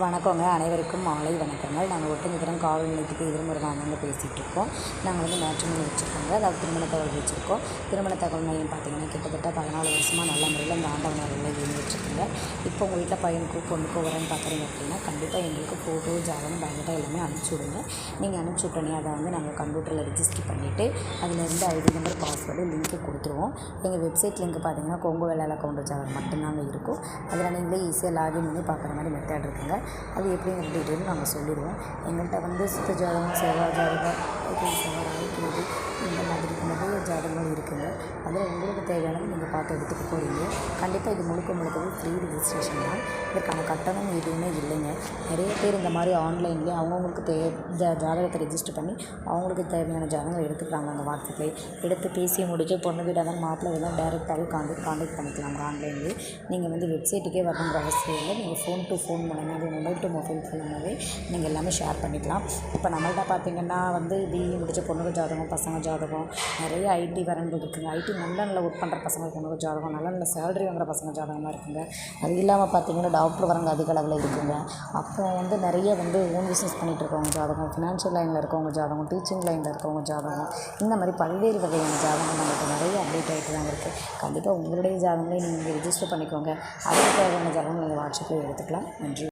வணக்கங்க. அனைவருக்கும் மாலை வணக்கங்கள். நாங்கள் ஒட்டுமித்திரம் காவல் நிலையத்துக்கு எதிர்முறைவாங்க பேசிகிட்டு இருக்கோம். நாங்கள் வந்து மேட்ரிமோனி வச்சுருக்கோங்க. அதாவது திருமண தகவல் வச்சுருக்கோம். திருமண தகவல் மையம் பார்த்திங்கன்னா கிட்டத்தட்ட பதினாலு வருஷமாக நல்ல முறையில் இந்த ஆண்டவன் அருளில் இப்போ உங்கள் வீட்டில் பையனுக்கு பொண்ணுக்கு வரேன்னு பார்க்குறீங்க அப்படின்னா கண்டிப்பாக எங்களுக்கு ஃபோட்டோ ஜாதகம் பயோடா எல்லாமே அனுப்பிச்சி விடுங்க. நீங்கள் அனுப்பிச்சி விட்டோன்னே அதை வந்து நாங்கள் கம்ப்யூட்டரில் ரிஜிஸ்டர் பண்ணிவிட்டு அதிலேருந்து ஐடி நம்பர் பாஸ்வேர்டு லிங்க்கு கொடுத்துருவோம். எங்கள் வெப்சைட் லிங்க் பார்த்தீங்கன்னா கொங்கு வேளாள கவுண்டர் ஜாதகம் மட்டும்தாங்க இருக்கும். அதில் நீங்களே ஈஸியாக லாகின் பண்ணி பார்க்குற மாதிரி மெத்தட் இருக்குங்க. அது எப்படிங்கிற டீட்டெயில் நாங்கள் சொல்லிடுவோம். எங்கள்கிட்ட வந்து சுத்த ஜாதகம் செவ்வாய் ஜாதகம் செவ்வாய் ராகுக்கு இந்த அதில் உங்களுக்கு தேவையானது நீங்கள் பார்த்து எடுத்துக்க போகிறீங்க கண்டிப்பாக இது முழுக்க முழுக்கவே ஃப்ரீ ரிஜிஸ்ட்ரேஷன் தான். இதற்கான கட்டணம் எதுவுமே இல்லைங்க. நிறைய பேர் இந்த மாதிரி ஆன்லைன்லேயே அவங்கவுங்களுக்கு தே ஜா ஜாதகத்தை ரெஜிஸ்டர் பண்ணி அவங்களுக்கு தேவையான ஜாதகங்கள் எடுத்துக்கிறாங்க அந்த வாட்ஸ்அப்லேயே எடுத்து பேசி முடிச்சு பொண்ணு வீடாக தான் மாப்பிள்ளை வீடாக டேரெக்டாகவே காண்டக்ட் கான்டாக்ட் பண்ணிக்கலாங்க ஆன்லைன்லேயே. நீங்கள் வந்து வெப்சைட்டுக்கே வரணுங்கிற அவசியம் இல்லை. நீங்கள் ஃபோன் டு ஃபோன் மூலமாகவே மொபைல் டு மொபைல் மூலமாகவே நீங்கள் எல்லாமே ஷேர் பண்ணிக்கலாம். இப்போ நம்மள்ட்ட பார்த்தீங்கன்னா வந்து பிஇ முடிச்ச பொண்ணுங்க ஜாதகம் பசங்க ஜாதகம் நிறைய ஐடி வரன்கள் இருக்குங்க. ஐடி நல்ல நல்ல ஒர்க் பண்ணுற பசங்க பொண்ணுங்க ஜாதகம் நல்ல நல்ல சேலரி வாங்குற பசங்க ஜாதகமாக இருக்குங்க. அது இல்லாமல் பார்த்தீங்கன்னா டாக்டர் வரங்க அதிக அளவில் இருக்குங்க. அப்புறம் வந்து நிறைய வந்து ஓன் பிஸ்னஸ் பண்ணிகிட்டு இருக்கவங்க ஜாதகம் ஃபினான்ஷியல் லைனில் இருக்கவங்க ஜாதகம் டீச்சிங் லைனில் இருக்கவங்க ஜாதகம் இந்த மாதிரி பல்வேறு வகையான ஜாதகம் நம்மளுக்கு நிறைய அப்டேட் ஆகிட்டு தான் இருக்குது கண்டிப்பாக உங்களுடைய ஜாதகங்களையும் நீங்கள் ரிஜிஸ்டர் பண்ணிக்கோங்க. அதுக்கு தேவையான ஜாதகம் நீங்கள் வாட்ஸ்அப்பில் எடுத்துக்கலாம். நன்றி.